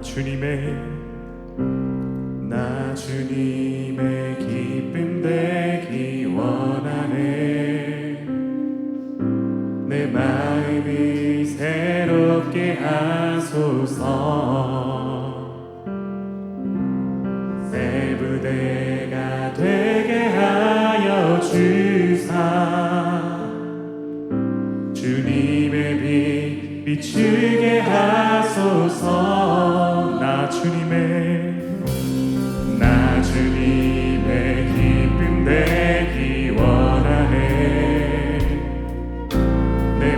주님의 나 주님의 기쁨 되기 원하네. 내 마음이 새롭게 하소서. 세부대가 되게 하여 주사. 주님의 빛 비추게 하소서.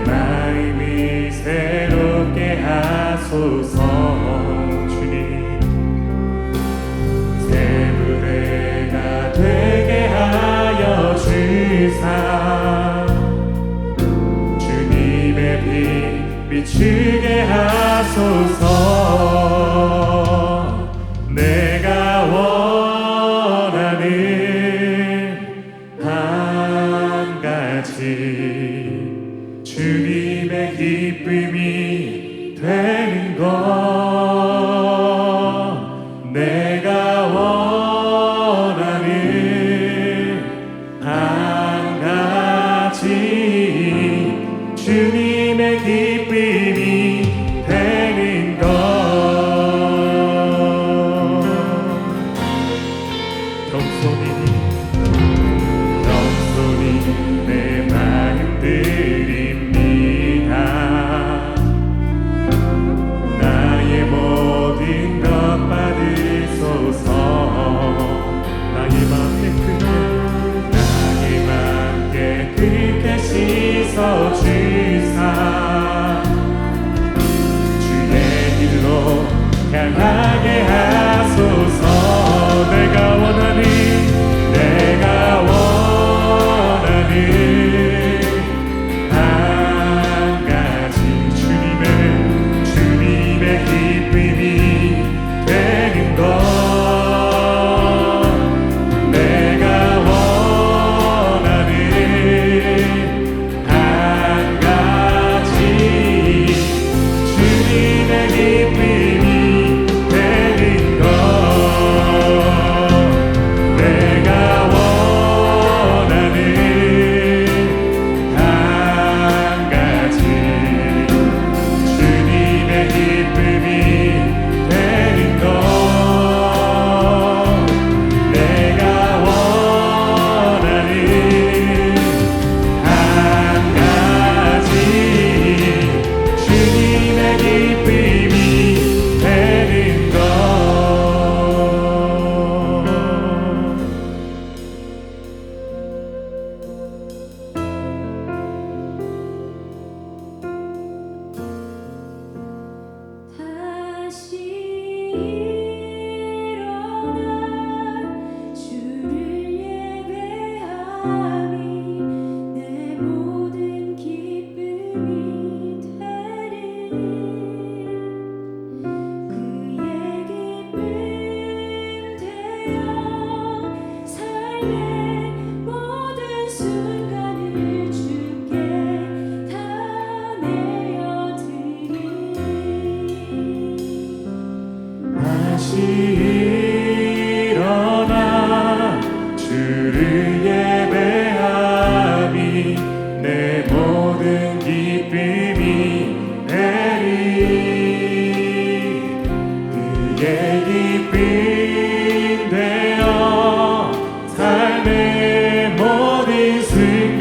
마음이 새롭게 하소서 주님. 새부레가 되게 하여 주사. 주님의 빛 미치게 하소서.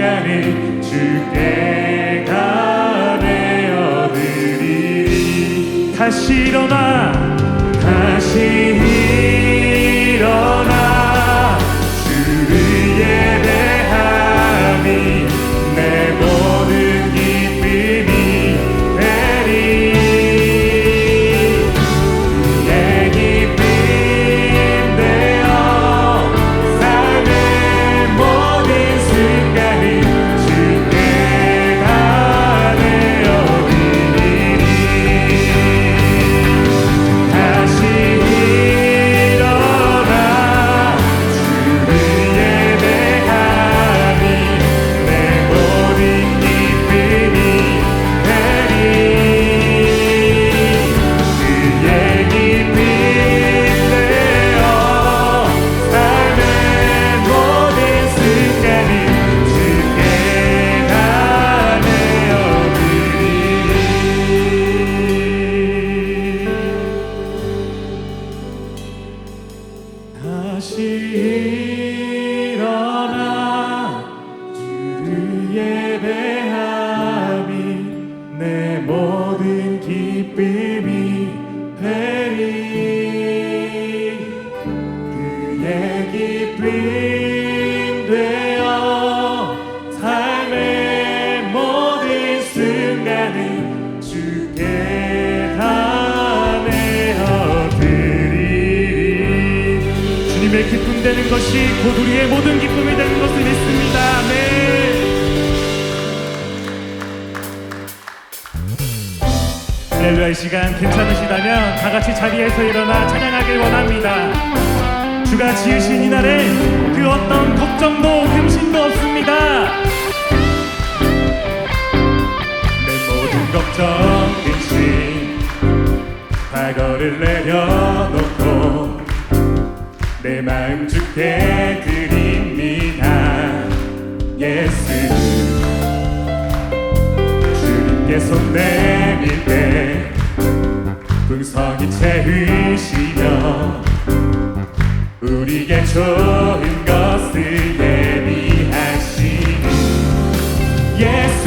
시간을 주께가 되어드리리 다시 일어나. 힘이 되리 그의 기쁨 되어 삶의 모든 순간을 주께 다 내어드리. 주님의 기쁨 되는 것이 곧 우리의 모든 기쁨이 되는 것을 믿습니다 할렐루야 이 시간 괜찮으시다면 다 같이 자리에서 일어나 찬양하길 원합니다. 주가 지으신 이날에 그 어떤 걱정도 근심도 없습니다. 내 모든 걱정 근심 과거를 내려놓고 내 마음 주께 드립니다. 예수. 주님께 손 내밀 때 풍성히 채우시며 우리에게 좋은 것을 예비하시니 예수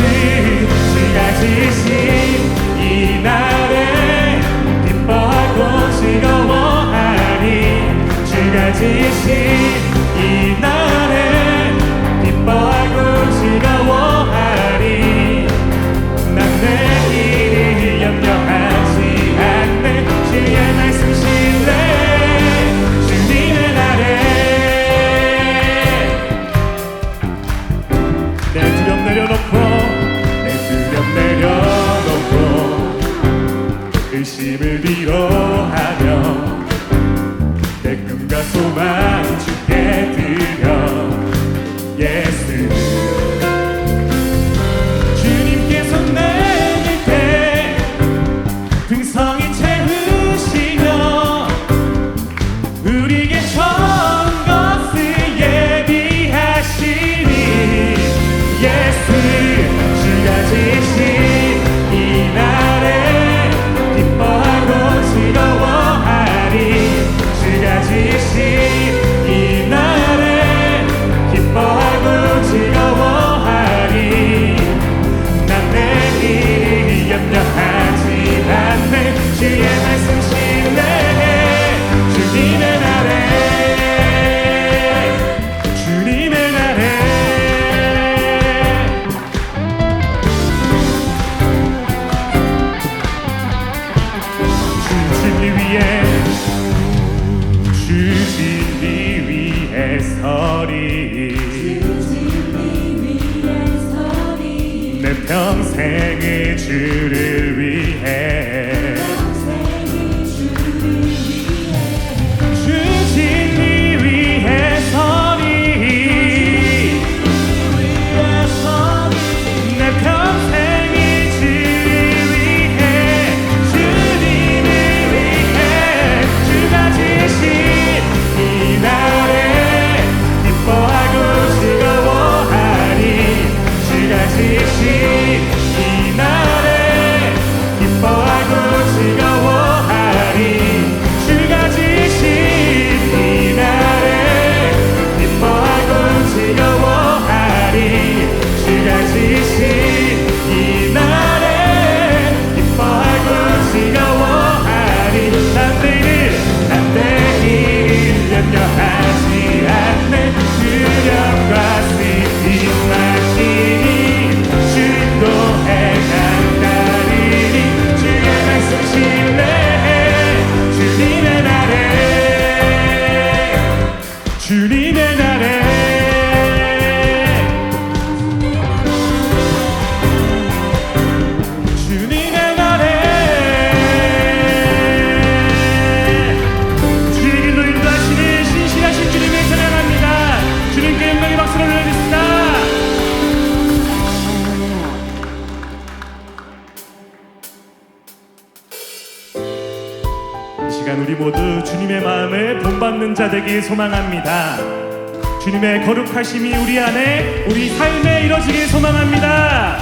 주가 지신 이 날에 기뻐하고 즐거워하리 주가 지신 우리 모두 주님의 마음을 본받는 자 되길 소망합니다 주님의 거룩하심이 우리 안에 우리 삶에 이뤄지길 소망합니다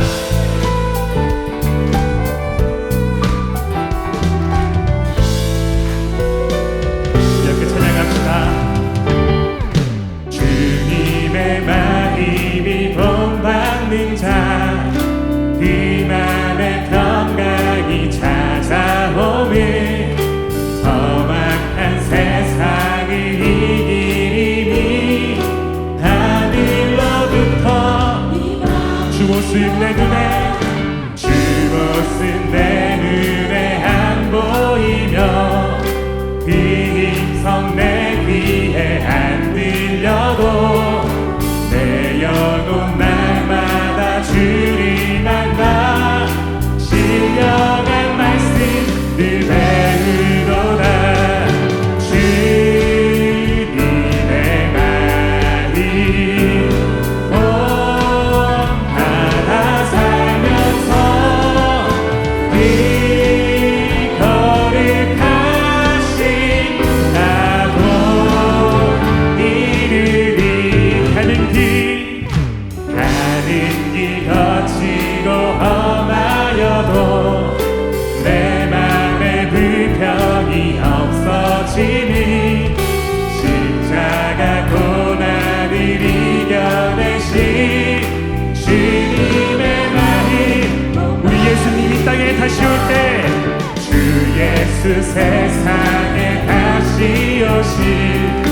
예수 세상에 다시 오실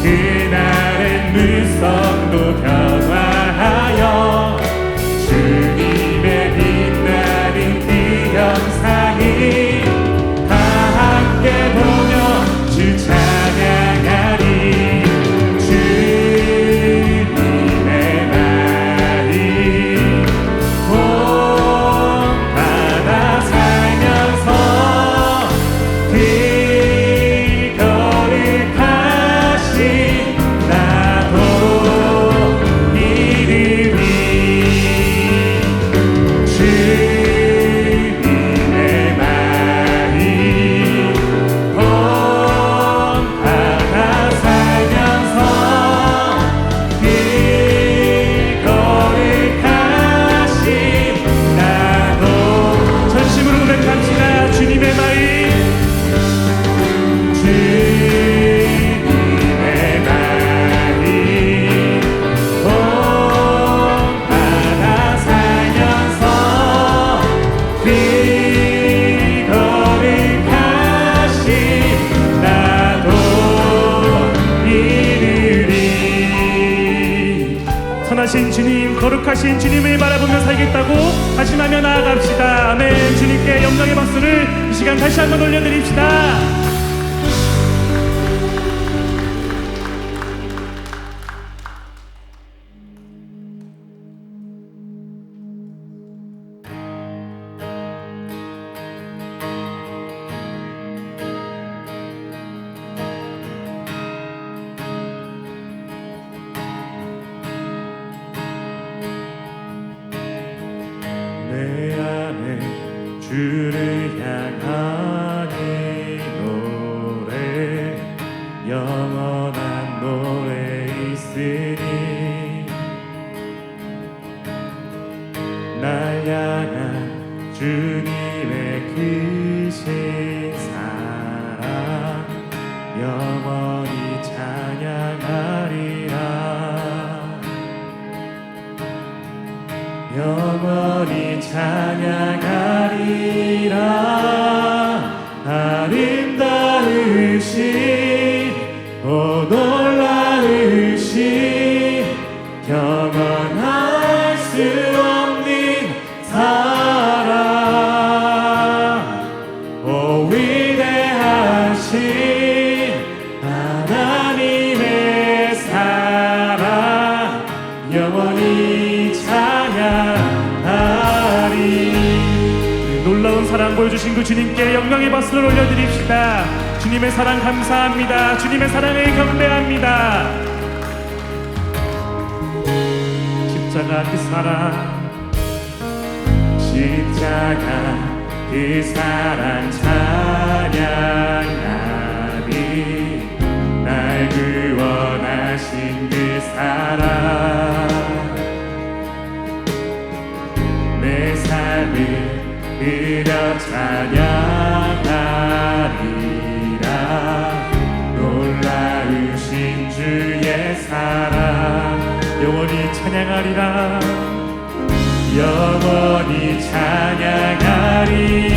그날의 눈썹도 변 선하신 주님 거룩하신 주님을 바라보며 살겠다고 다짐하며 나아갑시다. 아멘. 주님께 영광의 박수를 이 시간 다시 한번 올려드립시다 주 그 주님께 영광의 박수를 올려드립시다. 주님의 사랑 감사합니다. 주님의 사랑을 경배합니다. 십자가 그 사랑 십자가 그 사랑 찬양하리. 날 구원하신 그 사랑 그려 찬양하리라. 놀라우신 주의 사랑. 영원히 찬양하리라. 영원히 찬양하리